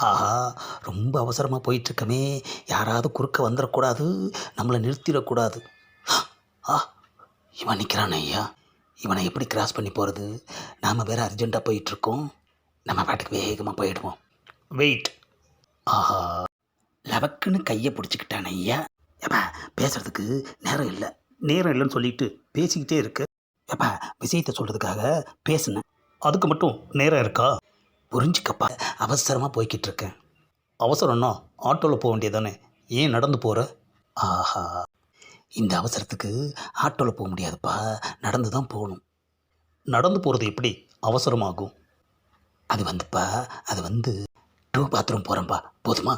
ஆஹா ரொம்ப அவசரமாக போயிட்டுருக்கமே. யாராவது குறுக்க வந்துடக்கூடாது நம்மளை நிறுத்திடக்கூடாது. ஆ இவன் நிற்கிறான் ஐயா. இவனை எப்படி கிராஸ் பண்ணி போகிறது நாம் வேறு அர்ஜெண்ட்டாக போயிட்டுருக்கோம். நம்ம பாட்டுக்கு வேகமாக போயிடுவோம். வெயிட் ஆஹா. லவக்குன்னு கையை பிடிச்சிக்கிட்டான் ஐயா. எப்பா பேசுகிறதுக்கு நேரம் இல்லை. நேரம் இல்லைன்னு சொல்லிட்டு பேசிக்கிட்டே இருக்கு. ஏப்பா விஷயத்தை சொல்கிறதுக்காக பேசுனேன். அதுக்கு மட்டும் நேரம் இருக்கா? புரிஞ்சுக்கப்பா அவசரமாக போய்கிட்டு இருக்கேன் அவசரம்னா ஆட்டோவில் போக வேண்டியதானே ஏன் நடந்து போகிற ஆஹா. இந்த அவசரத்துக்கு ஆட்டோவில் போக முடியாதுப்பா. நடந்து தான் போகணும். நடந்து போகிறது எப்படி? அவசரமாகும். அது வந்துப்பா அது வந்து டூ பாத்ரூம் போகிறேன்ப்பா போதுமா?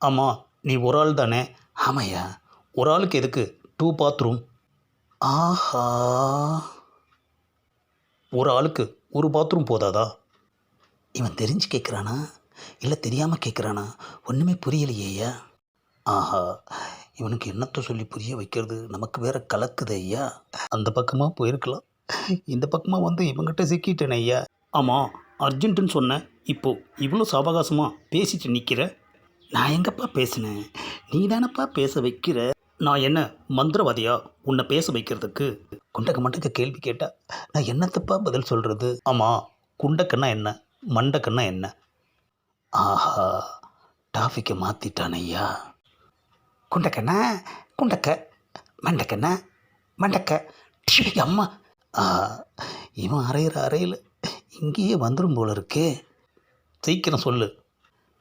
ஆமாம் நீ ஒரு ஆள் தானே. ஆமாய்யா. ஒரு ஆளுக்கு எதுக்கு? Two bathroom. ஆஹா. ஒரு ஆளுக்கு ஒரு பாத்ரூம் போதாதா? இவன் தெரிஞ்சு கேட்குறானா இல்லை தெரியாமல் கேட்குறானா ஒன்றுமே புரியலையே ஐயா ஆஹா இவனுக்கு என்னத்தை சொல்லி புரிய வைக்கிறது? நமக்கு வேற கலக்குது ஐயா அந்த பக்கமாக போயிருக்கலாம். இந்த பக்கமாக வந்து இவங்கிட்ட சிக்கிட்டேனே ஐயா ஆமாம் அர்ஜென்ட்டுன்னு சொன்னேன் இப்போது இவ்வளோ சாவகாசமாக பேசிட்டு நிற்கிற நான் எங்கப்பா பேசினேன்? நீ தானப்பா பேச வைக்கிற? நான் என்ன மந்திரவாதியா? உன்னை பேச வைக்கிறதுக்கு? குண்டக்க மண்டக்க கேள்வி கேட்டா நான் என்னத்தப்பா பதில் சொல்கிறது ஆமாம் குண்டக்கன்னா என்ன? மண்டக்கண்ணா என்ன? ஆஹா டாபிக்கை மாற்றிட்டான் ஐயா குண்டக்கண்ணா குண்டக்க மண்டக்கண்ணா மண்டக்க. அம்மா. ஆ இவன் அறையிற அறையில் இங்கேயே வந்துடும் போல இருக்கே. சீக்கிரம் சொல்லு.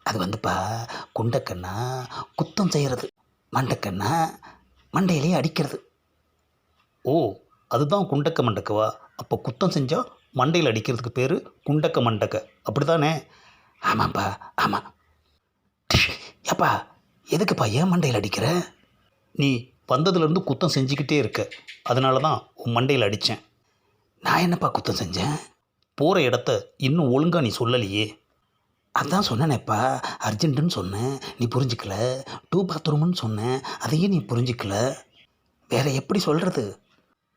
அது வந்துப்பா குண்டக்கண்ணா குத்தம் செய்கிறது மண்டக்கண்ணா மண்டையிலேயே அடிக்கிறது. ஓ அதுதான் குண்டக்க மண்டக்கவா? அப்போ குத்தம் செஞ்சால் மண்டையில் அடிக்கிறதுக்கு பேர் குண்டக்க மண்டக்க. அப்படி தானே ஆமாப்பா ஆமாம் ஏப்பா எதுக்குப்பா ஏன் மண்டையில் அடிக்கிற? நீ வந்ததுலேருந்து குத்தம் செஞ்சுக்கிட்டே இருக்க. அதனால தான் உன் மண்டையில் அடித்தேன். நான் என்னப்பா குத்தம் செஞ்சேன்? போகிற இடத்த இன்னும் ஒழுங்காக நீ சொல்லலையே. அதான் சொன்னேனேப்பா அர்ஜென்ட்டுன்னு சொன்னேன். நீ புரிஞ்சிக்கல. டூ பாத்ரூம்னு சொன்னேன். அதையும் நீ புரிஞ்சிக்கல. வேற எப்படி சொல்கிறது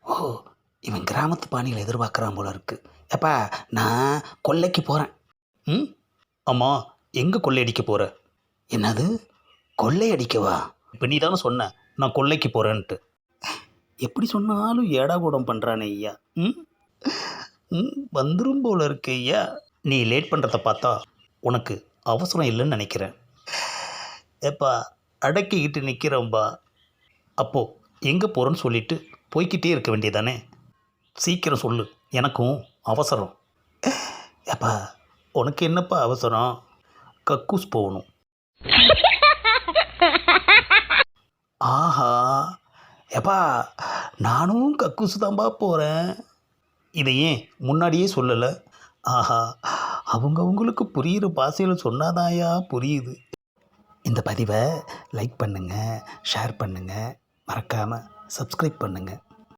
ஓ இவன் கிராமத்து பாணியில் எதிர்பார்க்குறான் போல இருக்கு. ஏப்பா நான் கொல்லைக்கு போகிறேன் ம்? ஆமாம் எங்கே கொள்ளையடிக்க போகிற என்னது? கொள்ளையடிக்கவா இப்போ நீ தானே சொன்ன நான் கொள்ளைக்கு போகிறேன்ட்டு எப்படி சொன்னாலும் ஏடா கூடம் பண்ணுறானே ஐயா. ம்? ம் வந்துடும் போல இருக்கு ஐயா. நீ லேட் பண்ணுறத பார்த்தா உனக்கு அவசரம் இல்லைன்னு நினைக்கிறேன். ஏப்பா அடக்கிக்கிட்டு நிற்கிறோம்பா அப்போது எங்கே போகிறேன்னு சொல்லிட்டு போய்க்கிட்டே இருக்க வேண்டியதானே? சீக்கிரம் சொல்லு. எனக்கும் அவசரம். ஏப்பா உனக்கு என்னப்பா அவசரம்? கக்கூஸ் போகணும். ஆஹா. ஏப்பா நானும் கக்கூஸ் தான்பா போகிறேன் இதை ஏன் முன்னாடியே சொல்லலை? ஆஹா அவங்கவுங்களுக்கு புரிகிற பாசையில் சொன்னாதாயா புரியுது. இந்த பதிவை லைக் பண்ணுங்கள் ஷேர் பண்ணுங்கள் மறக்காமல் சப்ஸ்கிரைப் பண்ணுங்கள்